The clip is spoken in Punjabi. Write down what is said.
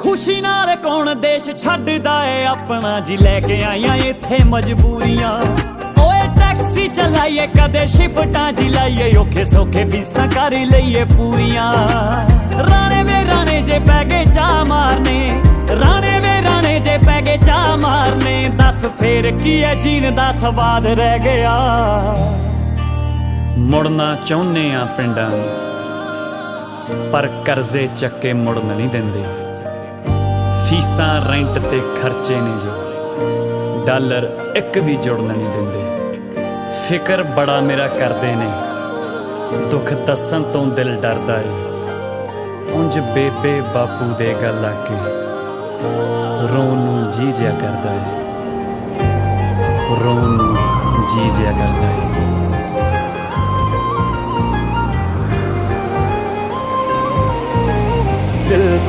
ਖੁਸ਼ੀ ਨਾਲ ਕੌਣ ਦੇਸ਼ ਛੱਡਦਾ ਏ? ਆਪਣਾ ਜੀ ਲੈ ਕੇ ਆਈਆਂ ਇੱਥੇ ਮਜਬੂਰੀਆਂ। ਓਏ ਟੈਕਸੀ ਚਲਾਈਏ, ਕਦੇ ਸ਼ਿਫਟਾਂ ਜੀ ਲਾਈਏ, ਔਖੇ ਸੌਖੇ ਫੀਸਾਂ ਕਰ ਲਈਏ ਪੂਰੀਆਂ। ਰਾਣੇ ਵੇ ਰਾਣੇ ਜੇ ਪੈ ਗਏ ਚਾ ਮਾਰਨੇ, ਰਾਣੇ ਵੇ ਰਾਣੇ ਜੇ ਪੈ ਗਏ ਚਾ ਮਾਰਨੇ, ਦੱਸ ਫੇਰ ਕੀ ਐ ਜੀਣ ਦਾ ਸਵਾਦ ਰਹਿ ਗਿਆ। ਮੁੜਨਾ ਚਾਹੁੰਨੇ ਆ ਪਿੰਡਾਂ ਨੂੰ, ਪਰ ਕਰਜ਼ੇ ਚੱਕੇ ਮੁੜਨ ਨਹੀਂ ਦਿੰਦੇ। ਫੀਸਾਂ ਰੈਂਟ ਤੇ ਖਰਚੇ ਨੇ ਜੋ। ਡਾਲਰ ਇੱਕ ਵੀ ਜੁੜਨ ਨਹੀਂ ਦਿੰਦੇ। ਫਿਕਰ ਬੜਾ ਮੇਰਾ ਕਰਦੇ ਨੇ। ਦੁੱਖ ਦੱਸਣ ਤੋਂ ਦਿਲ ਡਰਦਾ ਏ। ਉਂਝ ਬੇਬੇ ਬਾਪੂ ਦੇ ਗੱਲ ਆ ਕੇ ਰੋਣ ਨੂੰ ਜੀ ਜਿਆ ਕਰਦਾ ਏ। ਰੋਣ ਨੂੰ ਜੀ ਜਿਆ ਕਰਦਾ ਏ।